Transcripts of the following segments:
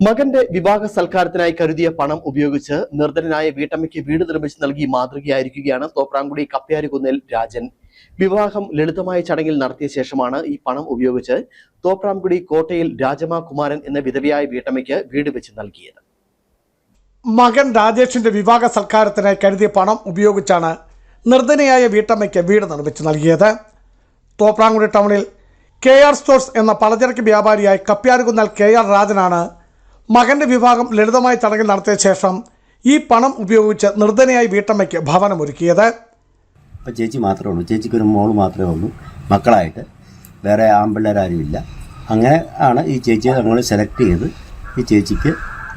മകന്റെ വിവാഹ സൽക്കാരത്തിനായി കരുതിയ പണം ഉപയോഗിച്ച് നിർധനനായ വീട്ടമ്മയ്ക്ക് വീട് നിർമ്മിച്ച് നൽകി മാതൃകയായിരിക്കുകയാണ് തോപ്രാങ്കുടി കപ്പ്യാരുകുന്നിൽ രാജൻ. വിവാഹം ലളിതമായ ചടങ്ങിൽ നടത്തിയ ശേഷമാണ് ഈ പണം ഉപയോഗിച്ച് തോപ്രാംകുടി കോട്ടയിൽ രാജമാ കുമാരൻ എന്ന വിധവയായ വീട്ടമ്മയ്ക്ക് വീട് വെച്ച് നൽകിയത്. മകൻ രാജേഷിന്റെ വിവാഹ സൽക്കാരത്തിനായി കരുതിയ പണം ഉപയോഗിച്ചാണ് നിർധനയായ വീട്ടമ്മയ്ക്ക് വീട് നിർമ്മിച്ചു നൽകിയത്. തോപ്രാങ്കുടി ടൗണിൽ കെ ആർ സ്റ്റോഴ്സ് എന്ന പലചരക്ക് വ്യാപാരിയായി കപ്പ്യാരുകുന്നൽ കെ ആർ രാജനാണ് മകന്റെ വിവാഹം ലളിതമായ ചടങ്ങിൽ നടത്തിയ ശേഷം ഈ പണം ഉപയോഗിച്ച് നിർദ്ധനയായി വീട്ടമ്മയ്ക്ക് ഭവനമൊരുക്കിയത്. അപ്പോൾ ചേച്ചി മാത്രമേ ഉള്ളൂ. ചേച്ചിക്ക് ഒരു മോൾ മാത്രമേ ഉള്ളൂ. മക്കളായിട്ട്. വേറെ ആൺപിള്ളേരാരും ഇല്ല അങ്ങനെ ആണ് ഈ ചേച്ചിയെ നമ്മൾ സെലക്ട് ചെയ്ത് ഈ ചേച്ചിക്ക്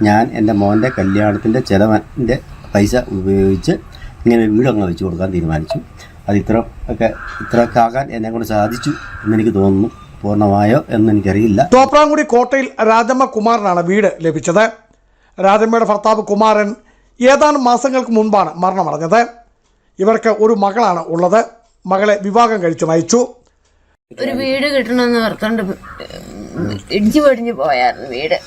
ഞാൻ എന്റെ മോന്റെ കല്യാണത്തിന്റെ ചിലവന്റെ പൈസ ഉപയോഗിച്ച് ഇങ്ങനെ വീടങ്ങ് വെച്ച് കൊടുക്കാൻ തീരുമാനിച്ചു. അത് ഇത്ര ഒക്കെ ഇത്രയൊക്കെ ആകാൻ എന്നെ കൊണ്ട് സാധിച്ചു എന്നെനിക്ക് തോന്നുന്നു. പൂർണമായോ എന്നെനിക്കറിയില്ല. തോപ്രാങ്കുടി കോട്ടയിൽ രാജമ്മ കുമാരനാണ് വീട് ലഭിച്ചത്. രാജമ്മയുടെ ഭർത്താവ് കുമാരൻ ഏതാനും മാസങ്ങൾക്ക് മുൻപാണ് മരണമടഞ്ഞത്. ഇവർക്ക് ഒരു മകളാണ് ഉള്ളത്. മകളെ വിവാഹം കഴിച്ചു നയിച്ചു ഒരു വീട് കിട്ടണമെന്ന് ഓർത്തോണ്ട് ഇടിച്ചു പൊടിഞ്ഞു പോയായിരുന്നു വീട്.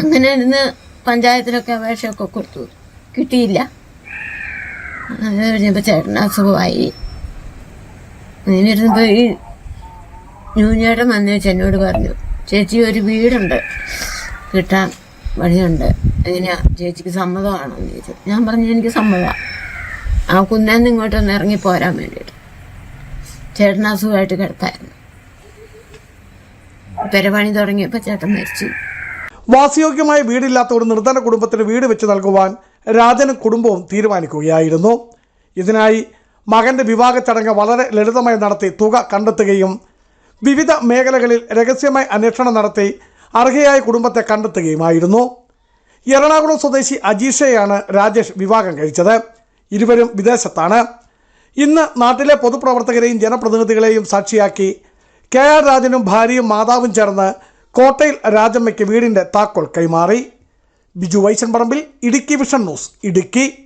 അങ്ങനെ ഇരുന്ന് പഞ്ചായത്തിലൊക്കെ അപേക്ഷയൊക്കെ കൊടുത്തു. കിട്ടിയില്ല. അങ്ങനെ കഴിഞ്ഞപ്പോൾ ചേട്ടൻ അസുഖമായി. അങ്ങനെ ഇരുന്നപ്പോൾ ഈ ന്യൂഞ്ഞേട്ടൻ വന്നു വെച്ച് എന്നോട് പറഞ്ഞു. ചേച്ചി ഒരു വീടുണ്ട്. കിട്ടാൻ വഴിയുണ്ട് എങ്ങനെയാ ചേച്ചിക്ക് സമ്മതമാണോ എന്ന് ചോദിച്ചു. ഞാൻ പറഞ്ഞു എനിക്ക് സമ്മതമാണ് ആ കുന്നേന്ന് ഇങ്ങോട്ടൊന്ന് ഇറങ്ങി പോരാൻ വേണ്ടിയിട്ട്. ചേട്ടൻ അസുഖമായിട്ട് കിടത്തായിരുന്നു. പെരപണി തുടങ്ങിയപ്പോൾ ചേട്ടൻ മരിച്ചു. വാസയോഗ്യമായ വീടില്ലാത്ത ഒരു നിർധന കുടുംബത്തിന് വീട് വെച്ച് നൽകുവാൻ രാജനും കുടുംബവും തീരുമാനിക്കുകയായിരുന്നു. ഇതിനായി മകന്റെ വിവാഹ ചടങ്ങ് വളരെ ലളിതമായി നടത്തി തുക കണ്ടെത്തുകയും വിവിധ മേഖലകളിൽ രഹസ്യമായി അന്വേഷണം നടത്തി അർഹയായ കുടുംബത്തെ കണ്ടെത്തുകയുമായിരുന്നു. എറണാകുളം സ്വദേശി അജീഷയാണ് രാജേഷ് വിവാഹം കഴിച്ചത്. ഇരുവരും വിദേശത്താണ്. ഇന്ന് നാട്ടിലെ പൊതുപ്രവർത്തകരെയും ജനപ്രതിനിധികളെയും സാക്ഷിയാക്കി കെ ആർ രാജനും ഭാര്യയും മാതാവും ചേർന്ന് കോട്ടയിൽ രാജമ്മയ്ക്ക് വീടിന്റെ താക്കോൽ കൈമാറി. Biju Vaishan Parambil Idukki vision news Idukki.